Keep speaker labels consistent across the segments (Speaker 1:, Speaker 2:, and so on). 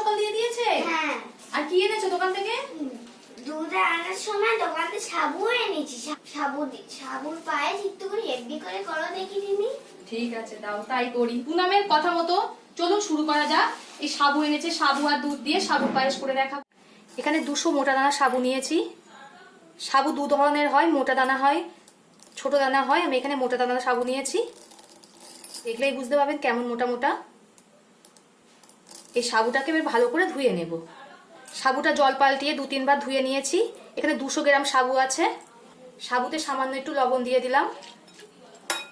Speaker 1: সকাল দিয়ে দিয়েছে?
Speaker 2: হ্যাঁ।
Speaker 1: আর কি এনেছো দোকান থেকে?
Speaker 2: দুধ আনার সময় দোকানে সাবু এনেছি। সাবু দি- সাবুর পায়ে একটু করে হেভি করে করো দেখি দিনি
Speaker 1: ঠিক আছে দাও তাই করি। পুনামের কথা মতো চলুন শুরু করা যাক। এই সাবু এনেছে সাবু আর দুধ দিয়ে সাবু পায়েস করে দেখা। এখানে দুশো মোটা দানা সাবু নিয়েছি। সাবু দু ধরনের হয় মোটা দানা হয় ছোট দানা হয়। আমি এখানে মোটা দানা সাবু নিয়েছি। দেখলেই বুঝতে পারবেন কেমন মোটা মোটা। এই সাবুটাকে এবার ভালো করে ধুয়ে নেব। সাবুটা জল পাল্টিয়ে দু তিনবার ধুয়ে নিয়েছি। এখানে দুশো গ্রাম সাবু আছে। সাবুতে সামান্য একটু লবণ দিয়ে দিলাম।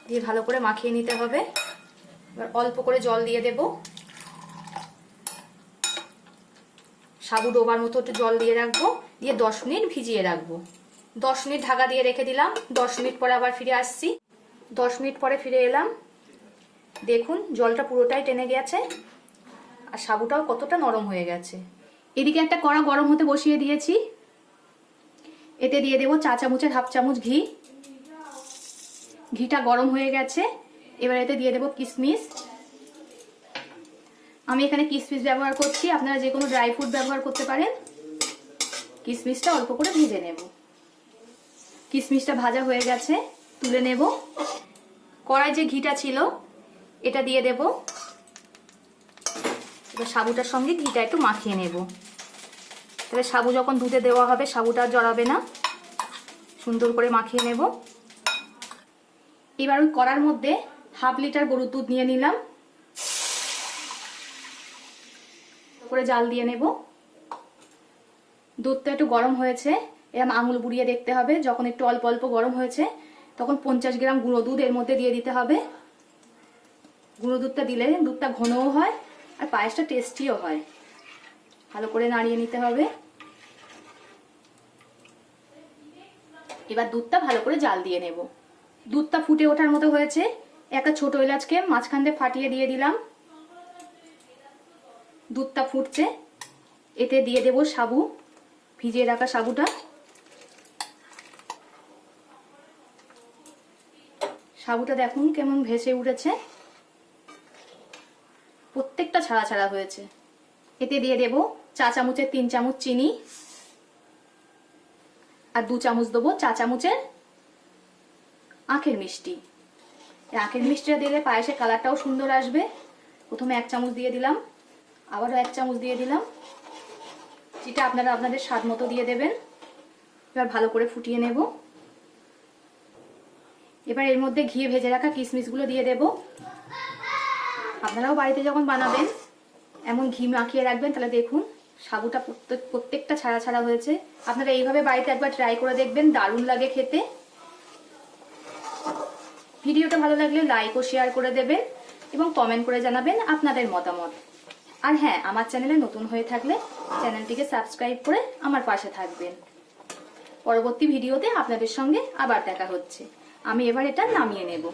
Speaker 1: দিয়ে ভালো করে মাখিয়ে নিতে হবে। এবার অল্প করে জল দিয়ে দেব। সাবু ডোবার মতো একটু জল দিয়ে রাখব। দিয়ে দশ মিনিট ভিজিয়ে রাখব। দশ মিনিট ঢাকা দিয়ে রেখে দিলাম। দশ মিনিট পরে আবার ফিরে আসছি। দশ মিনিট পরে ফিরে এলাম। দেখুন, জলটা পুরোটাই টেনে গেছে। আর সাবুটাও কতটা নরম হয়ে গেছে। এদিকে একটা কড়া গরম হতে বসিয়ে দিয়েছি। এতে দিয়ে দেবো চা চামচের হাফ চামচ ঘি। ঘিটা গরম হয়ে গেছে। এবার এতে দিয়ে দেবো কিশমিশ আমি এখানে কিশমিশ ব্যবহার করছি। আপনারা যে কোনো ড্রাই ফ্রুট ব্যবহার করতে পারেন। কিশমিশটা অল্প করে ভেজে নেব। কিশমিশটা ভাজা হয়ে গেছে, তুলে নেব। কড়াই যে ঘিটা ছিল, এটা দিয়ে দেব। এবার সাবুটার সঙ্গে ঘিটা একটু মাখিয়ে নেব। তবে সাবু যখন দুধে দেওয়া হবে, সাবুটা জড়াবে না। সুন্দর করে মাখিয়ে নেব। এবার ওই কড়ার মধ্যে হাফ লিটার গরুর দুধ নিয়ে নিলাম। করে জাল দিয়ে নেব। দুধটা একটু গরম হয়েছে এরকম আঙুল বুড়িয়ে দেখতে হবে। যখন একটু অল্প অল্প গরম হয়েছে, তখন পঞ্চাশ গ্রাম গুঁড়ো দুধ এর মধ্যে দিয়ে দিতে হবে। গুঁড়ো দুধটা দিলে দুধটা ঘনও হয়। আর পায়েসটা টেস্টিও হয়। ভালো করে নাড়িয়ে নিতে হবে। এবার দুধটা ভালো করে জাল দিয়ে নেব। দুধটা ফুটে ওঠার মতো হয়েছে। একটা ছোট এলাচকে মাঝখান দিয়ে ফাটিয়ে দিয়ে দিলাম। দুধটা ফুটছে। এতে দিয়ে দেব সাবু। ভিজিয়ে রাখা সাবুটা। সাবুটা দেখুন কেমন ভেসে উঠেছে। প্রত্যেকটা ছাড়া ছাড়া হয়েছে। এতে দিয়ে দেব চা চামচের তিন চামচ চিনি। আর দু চামচ দেবো চা চামচের আখের মিষ্টি। আখের মিষ্টিটা দিলে পায়েসের কালারটাও সুন্দর আসবে। প্রথমে এক চামচ দিয়ে দিলাম, আবারও এক চামচ দিয়ে দিলাম। যেটা আপনারা আপনাদের স্বাদ মতো দিয়ে দেবেন। এবার ভালো করে ফুটিয়ে নেব। এবার এর মধ্যে ঘিয়ে ভেজে রাখা কিশমিশগুলো দিয়ে দেব। আপনারাও বাড়িতে যখন বানাবেন, এমন ঘি মাখিয়ে রাখবেন, তাহলে দেখুন সাবুটা প্রত্যেক, প্রত্যেকটা ছাড়া ছাড়া হয়েছে। আপনারা এইভাবে বাড়িতে একবার ট্রাই করে দেখবেন, দারুণ লাগে খেতে। ভিডিওটা ভালো লাগলে লাইক ও শেয়ার করে দেবেন এবং কমেন্ট করে জানাবেন আপনাদের মতামত। আর হ্যাঁ আমার চ্যানেলে নতুন হয়ে থাকলে চ্যানেলটিকে সাবস্ক্রাইব করে আমার পাশে থাকবেন। পরবর্তী ভিডিওতে আপনাদের সঙ্গে আবার দেখা হচ্ছে। আমি এবার এটা নামিয়ে নেব।